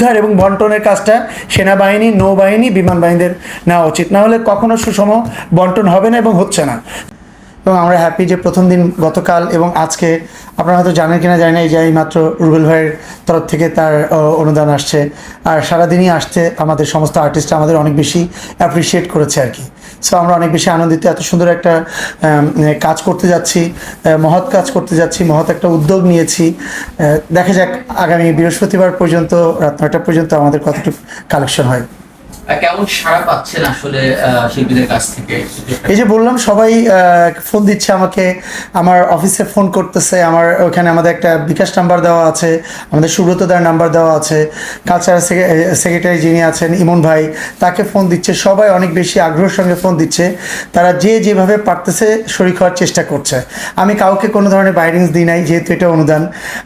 উদ্ধার এবং বন্টনের কাজটা সেনাবাহিনী, নৌবাহিনী বিমান বাহিনীদের নেওয়া উচিত। না হলে কখনো সুষম বন্টন হবে না এবং হচ্ছে না। এবং আমরা হ্যাপি যে প্রথম দিন গতকাল এবং আজকে, আপনারা হয়তো জানেন কিনা জানি না, এই যে মাত্র রুবেল ভাইয়ের তরফ থেকে তার অনুদান আসছে। আর সারাদিনই আসছে আমাদের সমস্ত আর্টিস্ট আমাদের অনেক বেশি অ্যাপ্রিসিয়েট করেছে আর কি। সো আমরা অনেক বেশি আনন্দিত, এত সুন্দর একটা কাজ করতে যাচ্ছি মহৎ কাজ করতে যাচ্ছি, মহৎ একটা উদ্যোগ নিয়েছি। দেখা যাক আগামী বৃহস্পতিবার পর্যন্ত, রাত নয়টা পর্যন্ত আমাদের কতটুকু কালেকশন হয়। কেমন সাড়া পাচ্ছেন আসলে শিল্পীদের কাছ থেকে? এই যে বললাম, সবাই ফোন দিচ্ছে আমাকে, আমার অফিসে ফোন করতেছে, আমার ওখানে আমাদের একটা বিকাশ নাম্বার দেওয়া আছে, আমাদের সুব্রত দার নাম্বার দেওয়া আছে কালচারাল সেক্রেটারি যিনি আছেন, ইমন ভাই, তাকে ফোন দিচ্ছে, সবাই অনেক বেশি আগ্রহের সঙ্গে ফোন দিচ্ছে, তারা যে যেভাবে পারতেছে শরিক হওয়ার চেষ্টা করছে। আমি কাউকে কোনো ধরনের বাইরিংস দিই নাই, যেহেতু এটা অনুদান।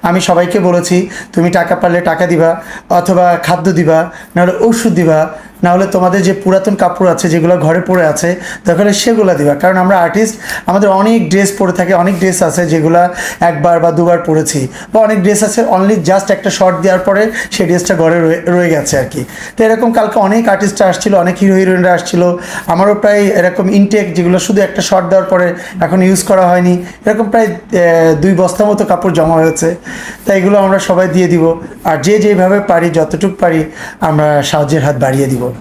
আমি সবাইকে বলেছি, তুমি টাকা পারলে টাকা দিবা, অথবা খাদ্য দিবা, নাহলে ওষুধ দিবা না হলে তোমাদের যে পুরাতন কাপড় আছে, যেগুলো ঘরে পড়ে আছে দরকার সেগুলো দিবা। কারণ আমরা আর্টিস্ট আমাদের অনেক ড্রেস পরে থাকে, অনেক ড্রেস আছে যেগুলো একবার বা দুবার পরেছি, বা অনেক ড্রেস আছে অনলি জাস্ট একটা শর্ট দেওয়ার পরে সেই ড্রেসটা ঘরে রয়ে- রয়ে গেছে আর কি। তো এরকম কালকে অনেক আর্টিস্টরা আসছিল, অনেক হিরো হিরোইনরা আসছিল, আমারও প্রায় এরকম ইনটেক যেগুলো শুধু একটা শর্ট দেওয়ার পরে এখন ইউজ করা হয়নি, এরকম প্রায় দুই বস্তা মতো কাপড় জমা হয়েছে। তাই এগুলো আমরা সবাই দিয়ে দিব, আর যে যেভাবে পারি, যতটুকু পারি, আমরা সাহায্যের হাত বাড়িয়ে দিব।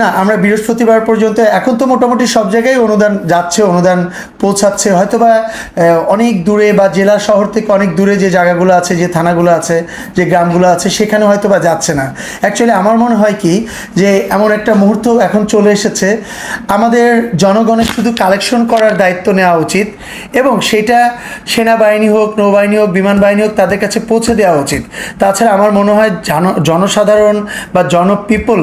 না আমরা বৃহস্পতিবার পর্যন্ত, এখন তো মোটামুটি সব জায়গায় অনুদান যাচ্ছে, অনুদান পৌঁছাচ্ছে। হয়তো বা অনেক দূরে বা জেলা শহর থেকে অনেক দূরে যে জায়গাগুলো আছে, যে থানাগুলো আছে, যে গ্রামগুলো আছে, সেখানে হয়তো বা যাচ্ছে না। অ্যাকচুয়ালি আমার মনে হয় কি যে এমন একটা মুহূর্ত এখন চলে এসেছে। আমাদের জনগণের শুধু কালেকশন করার দায়িত্ব নেওয়া উচিত এবং সেটা সেনাবাহিনী হোক, নৌবাহিনী হোক, বিমান বাহিনী হোক, তাদের কাছে পৌঁছে দেওয়া উচিত। তাছাড়া আমার মনে হয় জন, জনসাধারণ বা জনপিপল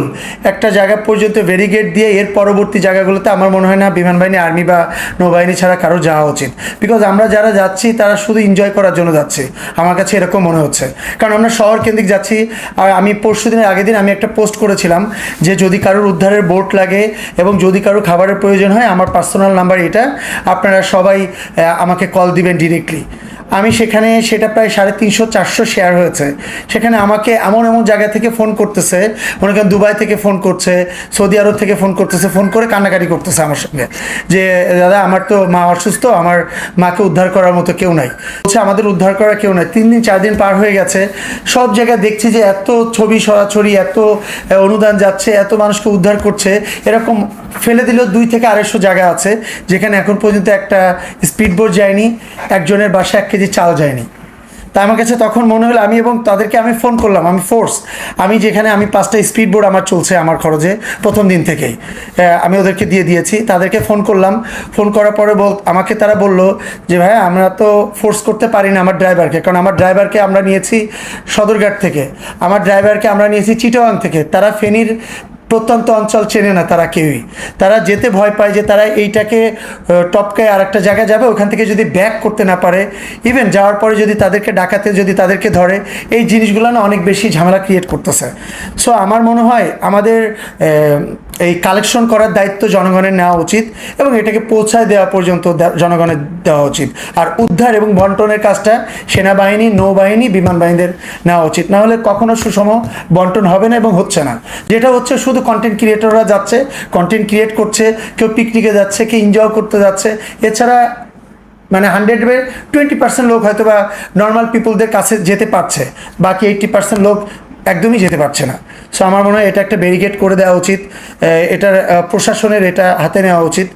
একটা জায়গা পর্যন্ত ভেরিগেট দিয়ে এর পরবর্তী জায়গাগুলোতে আমার মনে হয় না বিমান বাহিনী, আর্মি বা নৌবাহিনী ছাড়া কারও যাওয়া উচিত। বিকজ আমরা যারা যাচ্ছি, তারা শুধু এনজয় করার জন্য যাচ্ছি। আমার কাছে এরকম মনে হচ্ছে। কারণ আমরা শহর কেন্দ্রিক যাচ্ছি। আর আমি পরশু দিনের আগের দিন আমি একটা পোস্ট করেছিলাম যে যদি কারোর উদ্ধারের বোট লাগে এবং যদি কারও খাবারের প্রয়োজন হয়, আমার পার্সোনাল নাম্বার এটা। আপনারা সবাই আমাকে কল দিবেন ডিরেক্টলি আমি সেখানে সেটা প্রায় সাড়ে তিনশো, চারশো শেয়ার হয়েছে। সেখানে আমাকে এমন এমন জায়গা থেকে ফোন করতেছে, মনে করেন দুবাই থেকে ফোন করছে, সৌদি আরব থেকে ফোন করতেছে ফোন করে কান্নাকাটি করতেছে আমার সঙ্গে। যে, দাদা, আমার তো মা অসুস্থ, আমার মাকে উদ্ধার করার মতো কেউ নাই। বলছে, আমাদের উদ্ধার করার কেউ নাই। তিন দিন, চার দিন পার হয়ে গেছে। সব জায়গায় দেখছি যে এত ছবি সরাসরি এত অনুদান যাচ্ছে, এত মানুষকে উদ্ধার করছে। এরকম ফেলে দিলেও দুই থেকে আড়াইশো জায়গা আছে, যেখানে এখন পর্যন্ত একটা স্পিডবোট যায়নি। একজনের বাসায় এক কেজি চাল যায়নি। তা আমার কাছে তখন মনে হলো আমি এবং তাদেরকে আমি ফোন করলাম, আমি ফোর্স আমি যেখানে আমি পাঁচটা স্পিডবোট আমার চলছে আমার খরচে প্রথম দিন থেকেই। আমি ওদেরকে দিয়ে দিয়েছি, তাদেরকে ফোন করলাম। ফোন করার পরে বল, আমাকে তারা বলল যে ভাই আমরা তো ফোর্স করতে পারি না আমার ড্রাইভারকে কারণ আমার ড্রাইভারকে আমরা নিয়েছি সদরঘাট থেকে, আমার ড্রাইভারকে আমরা নিয়েছি চিটাওয়াং থেকে, তারা ফেনীর প্রত্যন্ত অঞ্চল চেনে না তারা কেউই। তারা যেতে ভয় পায় যে তারা এইটাকে টপকায় আর একটা জায়গায় যাবে, ওখান থেকে যদি ব্যাক করতে না পারে ইভেন যাওয়ার পরে যদি তাদেরকে ডাকাতে, যদি তাদেরকে ধরে, এই জিনিসগুলো না অনেক বেশি ঝামেলা ক্রিয়েট করতেছে। সো আমার মনে হয় আমাদের এই কালেকশন করার দায়িত্ব জনগণের নেওয়া উচিত এবং এটাকে পৌঁছায় দেওয়া পর্যন্ত জনগণের দেওয়া উচিত। আর উদ্ধার এবং বন্টনের কাজটা সেনাবাহিনী, নৌবাহিনী বিমান বাহিনীদের নেওয়া উচিত। না হলে কখনো সুষম বন্টন হবে না এবং হচ্ছে না। যেটা হচ্ছে শুধু কন্টেন্ট ক্রিয়েটররা যাচ্ছে কন্টেন্ট ক্রিয়েট করছে, কেউ পিকনিকে যাচ্ছে, কেউ এনজয় করতে যাচ্ছে। এছাড়া মানে হান্ড্রেডে টোয়েন্টি পার্সেন্ট লোক হয়তো বা নর্মাল পিপলদের কাছে যেতে পারছে। বাকি এইট্টি পার্সেন্ট লোক একদমই যেতে পারছে না। সো আমার মনে হয় এটা একটা ব্যারিকেড করে দেওয়া উচিত। এটার প্রশাসনের এটা হাতে নেওয়া উচিত।